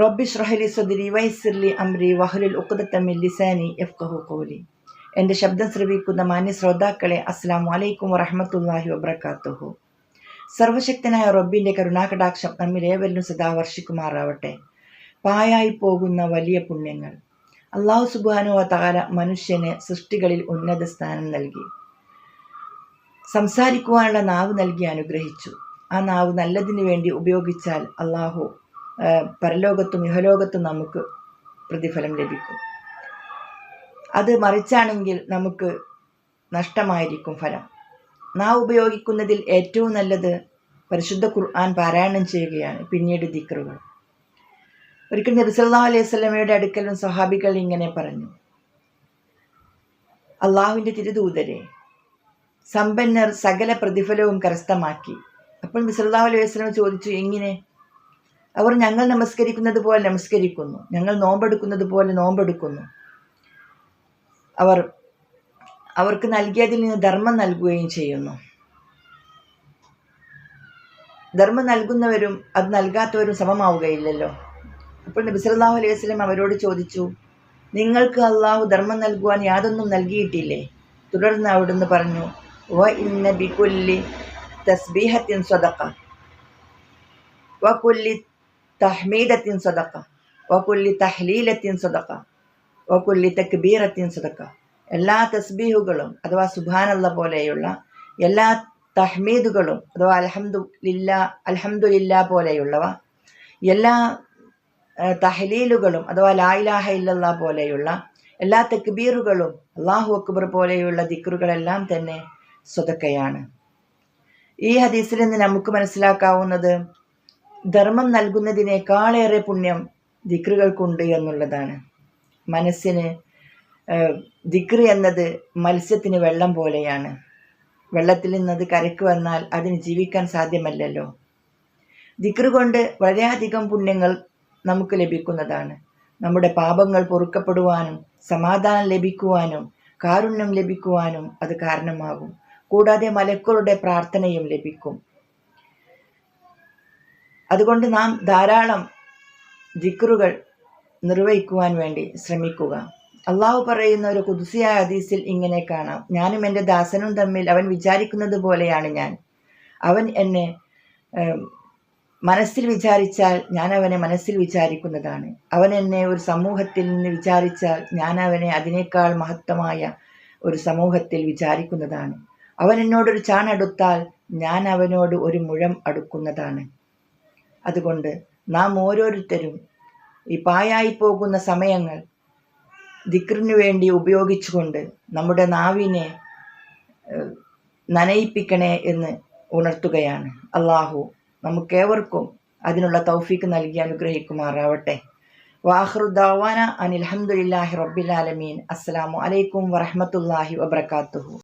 റബ്ബി ഷ്രഹലി സദ്രി വൈസിർലി അംരി വഹലുൽ ഉഖദത മിൻ ലിസാനി യഫ്ഖഹു ഖൗലി. എന്റെ ശബ്ദം ശ്രവിക്കുന്ന മാന്യ ശ്രോതാക്കളെ അസ്സലാമു അലൈക്കും വറഹ്മത്തുള്ളാഹി വബറകാതുഹു സർവശക്തനായ റബ്ബിന്റെ കരുണാകടാക്ഷം നമ്മിലേവരിലും സദാ വർഷിക്കുമാറാവട്ടെ. പായായി പോകുന്ന വലിയ പുണ്യങ്ങൾ. അള്ളാഹു സുബാനുവ താല മനുഷ്യന് സൃഷ്ടികളിൽ ഉന്നത സ്ഥാനം നൽകി. സംസാരിക്കുവാനുള്ള നാവ് നൽകി അനുഗ്രഹിച്ചു. ആ നാവ് നല്ലതിനു വേണ്ടി ഉപയോഗിച്ചാൽ അള്ളാഹു പരലോകത്തും ഇഹലോകത്തും നമുക്ക് പ്രതിഫലം ലഭിക്കും. അത് മറിച്ചാണെങ്കിൽ നമുക്ക് നഷ്ടമായിരിക്കും ഫലം. നാം ഉപയോഗിക്കുന്നതിൽ ഏറ്റവും നല്ലത് പരിശുദ്ധ ഖുർആൻ പാരായണം ചെയ്യുകയാണ് പിന്നീട് ദിക്റുകൾ. ഒരിക്കൽ നബിസല്ലാ അലൈഹി സ്വലമയുടെ അടുക്കലും സഹാബികൾ ഇങ്ങനെ പറഞ്ഞു. അള്ളാഹുവിന്റെ തിരുദൂതരെ സമ്പന്നർ സകല പ്രതിഫലവും കരസ്ഥമാക്കി. അപ്പോൾ നബിസല്ലാ അലൈഹി വസ്ലം ചോദിച്ചു എങ്ങനെ? അവർ ഞങ്ങൾ നമസ്കരിക്കുന്നത് പോലെ നമസ്കരിക്കുന്നു. ഞങ്ങൾ നോമ്പെടുക്കുന്നത് പോലെ നോമ്പെടുക്കുന്നു. അവർ അവർക്ക് നൽകിയതിൽ നിന്ന് ധർമ്മം നൽകുകയും ചെയ്യുന്നു. ധർമ്മം നൽകുന്നവരും അത് നൽകാത്തവരും സമമാവുകയില്ലല്ലോ. അപ്പോൾ നബി സല്ലല്ലാഹു അലൈഹി വസ്ലം അവരോട് ചോദിച്ചു നിങ്ങൾക്ക് അള്ളാഹു ധർമ്മം നൽകുവാൻ യാതൊന്നും നൽകിയിട്ടില്ലേ? തുടർന്ന് അവിടുന്ന് പറഞ്ഞു വ ഇന്ന ബികുല്ലി തസ്ബീഹത്തിൻ സദഖ വ കുല്ലി വ കുല്ലി തഹ്ലീലത്തിൻ സദഖ വ കുല്ലി തക്ബീറത്തിൻ സദഖ. എല്ലാ തസ്ബീഹുകളും അഥവാ സുബാനല്ല പോലെയുള്ള എല്ലാ തഹ്മീദുകളും അഥവാ അൽഹംദു ലില്ലാ അൽഹംദുലില്ല പോലെയുള്ളവ എല്ലാ തഹ്ലീലുകളും അഥവാ ലായിലാഹ ഇല്ലല്ലാ പോലെയുള്ള എല്ലാ തക്ബീറുകളും അള്ളാഹു അക്ബർ പോലെയുള്ള ദിക്റുകളെല്ലാം തന്നെ സ്വതക്കയാണ് ഈ ഹദീസിൽ നിന്ന് നമുക്ക് മനസ്സിലാക്കാവുന്നത് ധർമ്മം നൽകുന്നതിനേക്കാളേറെ പുണ്യം ദിക്റുകൾക്കുണ്ട് എന്നുള്ളതാണ്. മനസ്സിന് ദിക്റ് എന്നത് മത്സ്യത്തിന് വെള്ളം പോലെയാണ്. വെള്ളത്തിൽ നിന്നത് കരയ്ക്ക് വന്നാൽ അതിന് ജീവിക്കാൻ സാധ്യമല്ലല്ലോ. ദിക്റ് കൊണ്ട് വളരെയധികം പുണ്യങ്ങൾ നമുക്ക് ലഭിക്കുന്നതാണ്. നമ്മുടെ പാപങ്ങൾ പൊറുക്കപ്പെടുവാനും സമാധാനം ലഭിക്കുവാനും കാരുണ്യം ലഭിക്കുവാനും അത് കാരണമാകും. കൂടാതെ മലക്കളുടെ പ്രാർത്ഥനയും ലഭിക്കും. അതുകൊണ്ട് നാം ധാരാളം ദിക്റുകൾ നിർവഹിക്കുവാൻ വേണ്ടി ശ്രമിക്കുക. അള്ളാഹു പറയുന്ന ഒരു കുതിസിയായ ഹദീസിൽ ഇങ്ങനെ കാണാം. ഞാനും എന്റെ ദാസനും തമ്മിൽ അവൻ വിചാരിക്കുന്നത് പോലെയാണ് ഞാൻ. അവൻ എന്നെ മനസ്സിൽ വിചാരിച്ചാൽ ഞാൻ അവനെ മനസ്സിൽ വിചാരിക്കുന്നതാണ്. അവൻ എന്നെ ഒരു സമൂഹത്തിൽ നിന്ന് വിചാരിച്ചാൽ ഞാൻ അവനെ അതിനേക്കാൾ മഹത്തമായ ഒരു സമൂഹത്തിൽ വിചാരിക്കുന്നതാണ്. അവൻ എന്നോടൊരു ചാണടുത്താൽ ഞാൻ അവനോട് ഒരു മുഴം അടുക്കുന്നതാണ്. അതുകൊണ്ട് നാം ഓരോരുത്തരും ഈ പായായി പോകുന്ന സമയങ്ങൾ ദിക്റിനു വേണ്ടി ഉപയോഗിച്ചുകൊണ്ട് നമ്മുടെ നാവിനെ നനയിപ്പിക്കണേ എന്ന് ഉണർത്തുകയാണ്. അള്ളാഹു നമുക്കേവർക്കും അതിനുള്ള തൗഫീക്ക് നൽകി അനുഗ്രഹിക്കുമാറാവട്ടെ. വാഹ്റു ദാവാന അനിൽഹമുല്ലാഹി റബ്ബിലാലമീൻ അസ്സലാമു അലൈക്കും വറഹ്മത്തുള്ളാഹി വബർക്കാത്തുഹു